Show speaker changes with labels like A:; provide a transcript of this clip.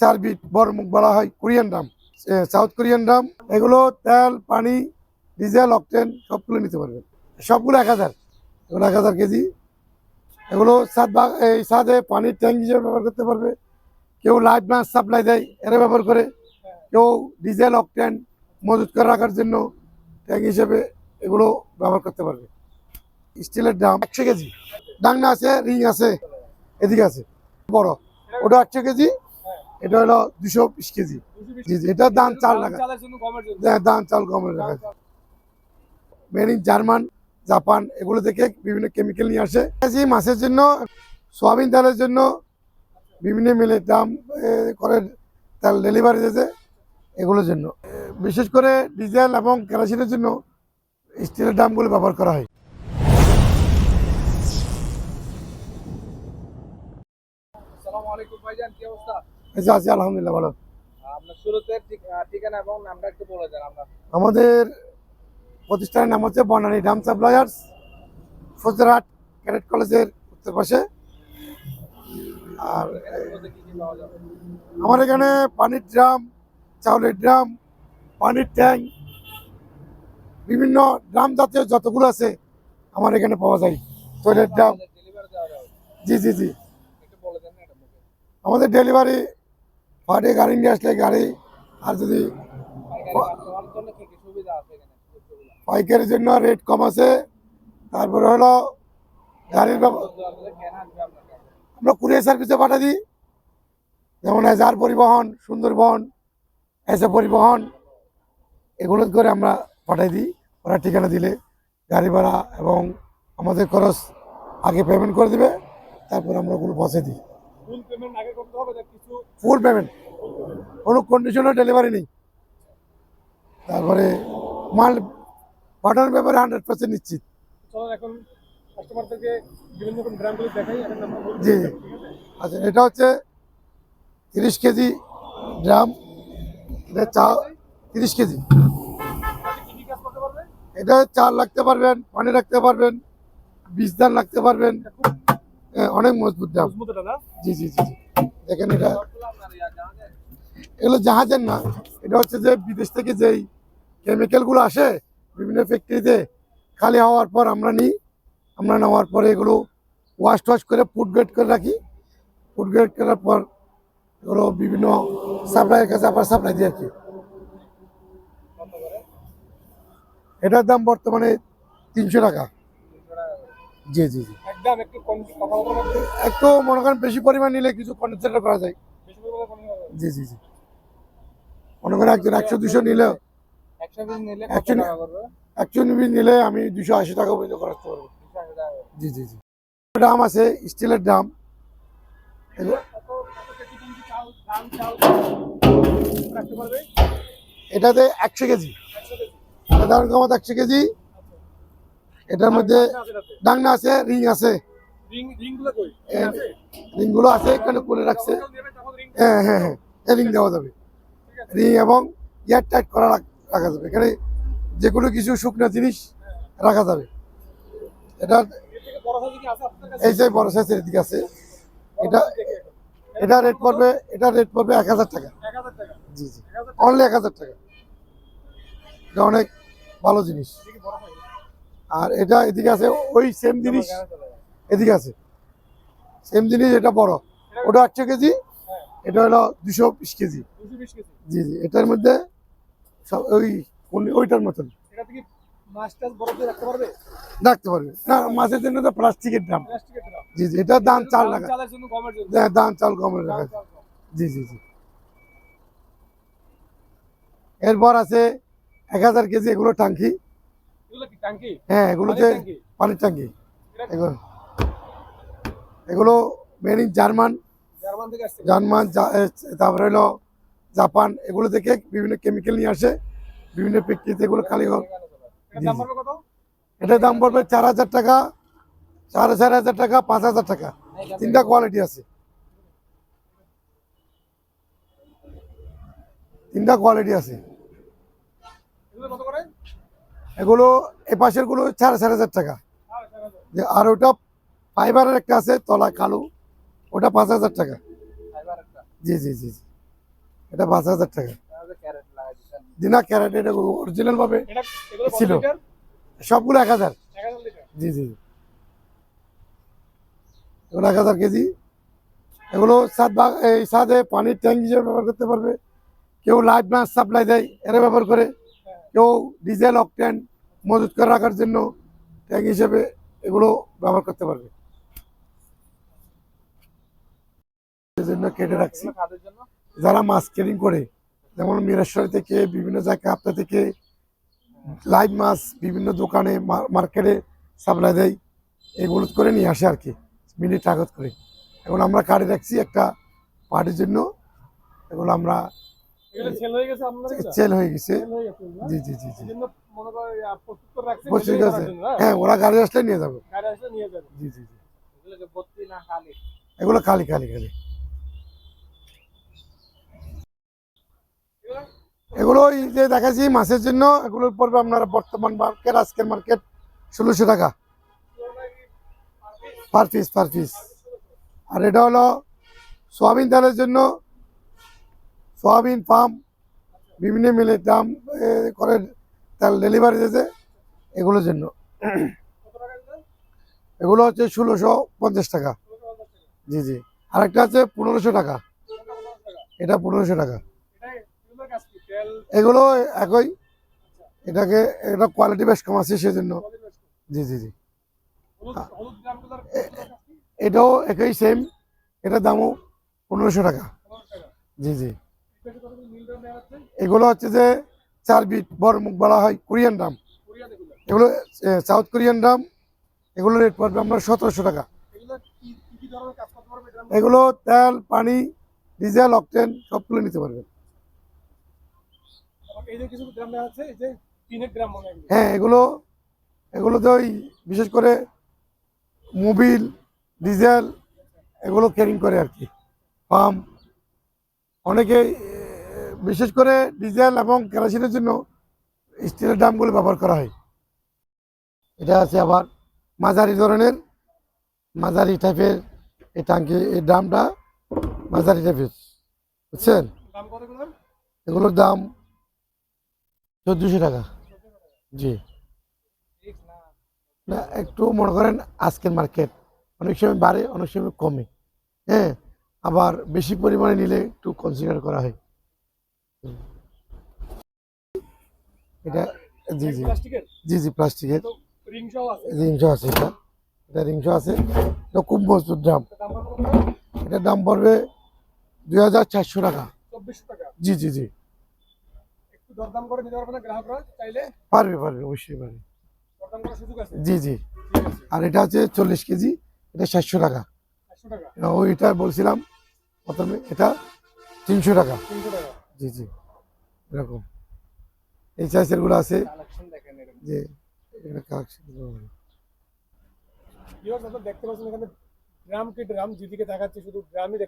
A: চার বিট বড় মুখ বলা হয়, Korean drum south Korean drum. এগুলো তেল, পানি, ডিজেল, অকটেন, সবগুলো নিতে পারবেন। সবগুলো এক হাজার। এগুলো এক হাজার কেজি। এগুলো ভাগ, এই সাদে পানির ট্যাঙ্ক হিসেবে ব্যবহার করতে পারবে। কেউ লাইট মাছ সাপ্লাই দেয়, এরা ব্যবহার করে। কেউ ডিজেল, অকটেন মজুত করে রাখার জন্য ট্যাঙ্ক হিসেবে এগুলো ব্যবহার করতে পারবে। স্টিলের ড্রাম একশো কেজি। ডাংনা আছে, রিং আছে, এদিকে আছে। বড়। ওটা একশো কেজি। এটা হলো দুশো বিশ কেজি। জি জি এটার দাম চাল টাকা হ্যাঁ, দাম চাল কমের রাখা মেড ইন জার্মান জাপান এগুলো থেকে বিভিন্ন কেমিক্যাল নিয়ে আসে। এই মাছের জন্য সোয়াবিন তেলের জন্য বিভিন্ন মিলে দাম করে তেল ডেলিভারি দিয়েছে এগুলোর জন্য। বিশেষ করে ডিজেল এবং কেরোসিনের জন্য স্টিলের দামগুলো ব্যবহার করা হয়।
B: আসসালামু আলাইকুম ভাইজান কি অবস্থা?
A: যে আছি আলহামদুলিল্লাহ ভালো। আমাদের প্রতিষ্ঠানের নাম হচ্ছে বনানী ডাম সাপ্লায়ার্স ফজরাট ক্যাডেট কলেজের উত্তর পাশে। আর আমার এখানে পানির ড্রাম চাউলের ড্রাম পানির ট্যাঙ্ক বিভিন্ন ড্রাম জাতীয় যতগুলো আছে আমার এখানে পাওয়া যায়। Toilet drum. জি জি জি। আমাদের ডেলিভারি পার্টি গাড়ি নিয়ে আসলে গাড়ি, আর যদি পাইকারের জন্য রেট কম আছে, তারপরে হলো গাড়ির আমরা কুরিয়ার সার্ভিসে পাঠা দিই। যেমন এজার পরিবহন, সুন্দরবন, এসে পরিবহন, এগুলো করে আমরা পাঠাই দিই। ওরা ঠিকানা দিলে গাড়ি ভাড়া এবং আমাদের খরচ আগে পেমেন্ট করে দিবে, তারপর আমরা ওগুলো পৌঁছে দিই।
B: ফুল পেমেন্ট আগে করতে হবে না কিছু
A: ফুল পেমেন্ট। কোনো কন্ডিশনে ডেলিভারি নেই। তারপরে মাল পাঠানোর ব্যাপারে হান্ড্রেড পার্সেন্ট নিশ্চিত।
B: চলুন এখন কাস্টমারদেরকে বিভিন্ন রকম ব্র্যান্ডগুলো দেখাই এখন আমরা বলব।
A: জি জি। আচ্ছা এটা হচ্ছে তিরিশ কেজি ড্রাম এটা চা তিরিশ কেজি। এটা চাল রাখতে পারবেন পানি রাখতে পারবেন বীজ ধান রাখতে পারবেন। অনেক মজবুত
B: না?
A: জি জি জি। দেখেন এটা। এগুলো জাহাজের না। এটা হচ্ছে যে বিদেশ থেকে যেই কেমিক্যালগুলো আসে বিভিন্ন ফ্যাক্টরিতে খালি হওয়ার পর আমরা নিই। আমরা নেওয়ার পরে এগুলো ওয়াশ টোয়াশ করে ফুড গ্রেড করে রাখি। ফুড গ্রেড করার পর এগুলো বিভিন্ন সাপ্লাইয়ের কাছে আবার সাপ্লাই দিয়ে রাখি। এটার দাম বর্তমানে তিনশো টাকা। জি জি জি।
B: একদম একটু
A: মনে করেন বেশি পরিমাণ নিলে কিছু কন্ডেন্সার করা যায়। জি জি জি। মনে করেন একজন একশো দুশো নিলেও
B: একশো পিস নিলে
A: আমি দুশো আশি টাকা পর্যন্ত খরচ করব। জি জি জি। ড্রাম আছে স্টিলের ড্রাম এটাতে একশো কেজি। সাধারণ কামাত একশো কেজি। এটার মধ্যে ডাংনা আছে রিং আছে।
B: রিং রিংগুলো আছে
A: এখানে করে রাখছে। হ্যাঁ হ্যাঁ হ্যাঁ রিং দেওয়া যাবে। রিং এবং এয়ার টাইট করা রাখ- যাবে। এখানে যে কোনো কিছু শুকনো জিনিস রাখা যাবে। এটা এই যে বড় সাইজের দিকে আছে। এটা এটা রেট পড়বে এটা রেট পড়বে এক হাজার টাকা। জি জি। অনলি এক হাজার টাকা। এটা অনেক ভালো জিনিস। আর এটা এদিকে আছে ওই সেম জিনিস এদিকে আছে। সেম জিনিস এটা বড়। ওটা একশো কেজি এটা হলো দুশো বিশ কেজি। জি জি এটার মধ্যে সব ওই ওইটার মতন।
B: এটা রাখতে পারবে?
A: না মাছের জন্য তো প্লাস্টিকের দাম। জি জি এটার দাম
B: গমের জন্য।
A: হ্যাঁ, দাম চাল কমে রাখা।
B: চাল। চাল।
A: জি জি জি। এরপর আছে এক হাজার কেজি এগুলো টাঙ্কি। হ্যাঁ এগুলোতে
B: পানির ট্যাঙ্কি?
A: এগুলো এগুলো মেড ইন জার্মান
B: জার্মান
A: তারপরে হলো জাপান। এগুলো থেকে বিভিন্ন কেমিক্যাল নিয়ে আসে। বিভিন্ন ফ্যাক্টরিতে এগুলো খালি
B: এটার দাম। পড়বে
A: চার হাজার টাকা। সাড়ে চার হাজার টাকা পাঁচ হাজার টাকা। তিনটা কোয়ালিটি আছে। তিনটা কোয়ালিটি আছে।
B: এগুলো
A: এ পাশেরগুলো সাড়ে চার হাজার টাকা। যে আর ওটা ফাইবারের একটা আছে তলা কালো ওটা পাঁচ হাজার টাকা। জি জি জি জি। এটা পাঁচ হাজার টাকা। দিনা ক্যারেট এটা অরিজিনাল ভাবে ছিল। সবগুলো এক হাজার। জি জি এগুলো এক হাজার কেজি। এগুলো সাত ভাগ এই সাদে পানির ট্যাঙ্ক হিসেবে ব্যবহার করতে পারবে। কেউ লাইট মাছ সাপ্লাই দেয় এরা ব্যবহার করে। কেউ ডিজেল, অকটেন মজুত করে রাখার জন্য ট্যাঙ্ক হিসেবে এগুলো ব্যবহার করতে পারবে। জন্য কেটে রাখছি। যারা মাছ কেরিং করে, যেমন মিরেশ্বরী থেকে, বিভিন্ন জায়গায় আপনা থেকে লাইভ মাছ বিভিন্ন দোকানে মার্কেটে সাপ্লাই দেয়, এগুলো করে নিয়ে আসে আর কি মিনিট আগত করে। এখন আমরা কাটে রাখছি একটা পার্টির জন্য। এগুলো আমরা
B: সেল হয়ে গেছে?
A: জি জি
B: মনে প্রস্তুত
A: আছে।
B: হ্যাঁ?
A: ওরা গাড়ি আসলে নিয়ে যাবে।
B: গাড়ি আসলে নিয়ে যাবে।
A: জি জি জি।
B: এগুলো যে ভর্তি না খালি।
A: এগুলো খালি খালি খালি। এগুলো যে দেখাচ্ছি মাছের জন্য এগুলোর পড়বে আপনার বর্তমান মার্কেট আজকের মার্কেট ষোলোশো টাকা। পার পিস পার পিস আর এটা হলো সোয়াবিন তেলের জন্য সোয়াবিন পাম্প বিভিন্ন মিলে দাম করে তেল ডেলিভারি দিতে এগুলোর জন্য
B: এগুলো?
A: হচ্ছে ষোলোশো পঞ্চাশ টাকা। জি জি আরেকটা আছে পনেরোশো টাকা। এটা পনেরোশো টাকা এগুলো একই এটাকে, এটা কোয়ালিটি বেশ কম আছে সেজন্য। জি জি জি? এটাও একই সেম এটার দামও পনেরোশো টাকা। জি জি এগুলো হচ্ছে যে চার বিট, বড় মুখ বলা হয় কোরিয়ান ড্রাম
B: এগুলো।
A: সাউথ কোরিয়ান ড্রাম এগুলো রেট পড়বে আপনার সতেরোশো টাকা
B: এগুলো
A: তেল, পানি, ডিজেল, অকটেন, সবগুলো নিতে পারবেন
B: হয়, এগুলো।
A: এগুলো ওই বিশেষ করে মোবিল, ডিজেল, এগুলো ক্যারিং করে আর কি পাম্প, অনেকে বিশেষ করে ডিজেল এবং কেরোসিনের জন্য স্টিলের ড্রামগুলো ব্যবহার করা হয়। এটা আছে আবার মাঝারি ধরনের মাঝারি টাইপের এই টাঙ্কি এই ড্রামটা মাঝারি টাইপের বুঝছেন?
B: এগুলোর?
A: দাম চোদ্দোশো টাকা। জি।
B: না।
A: একটু মনে করেন আজকের মার্কেট অনেক সময় বাড়ে অনেক সময় কমে। হ্যাঁ আবার বেশি পরিমাণে নিলে একটু কনসিডার করা হয়। এটা জি জি। জি জি প্লাস্টিকের।
B: আছে।
A: রিংস আছে এটা। এটা রিংস আছে। এটা খুব মজবুত দাম। এটার দাম পড়বে দুই হাজার চারশো টাকা। জি জি জি।
B: পারবে
A: পারবে অবশ্যই পারবে।
B: আছে?
A: জি জি। আর এটা হচ্ছে চল্লিশ কেজি। এটা সাতশো টাকা। ওইটা বলছিলাম প্রথমে। এটা তিনশো টাকা। জি জি। এরকম। এই সাইজেরগুলো আছে। যে এটা কালেকশন
B: দেখতে পাচ্ছেন এখানে ড্রাম কি ড্রাম যেদিকে দেখাচ্ছে শুধু ড্রামই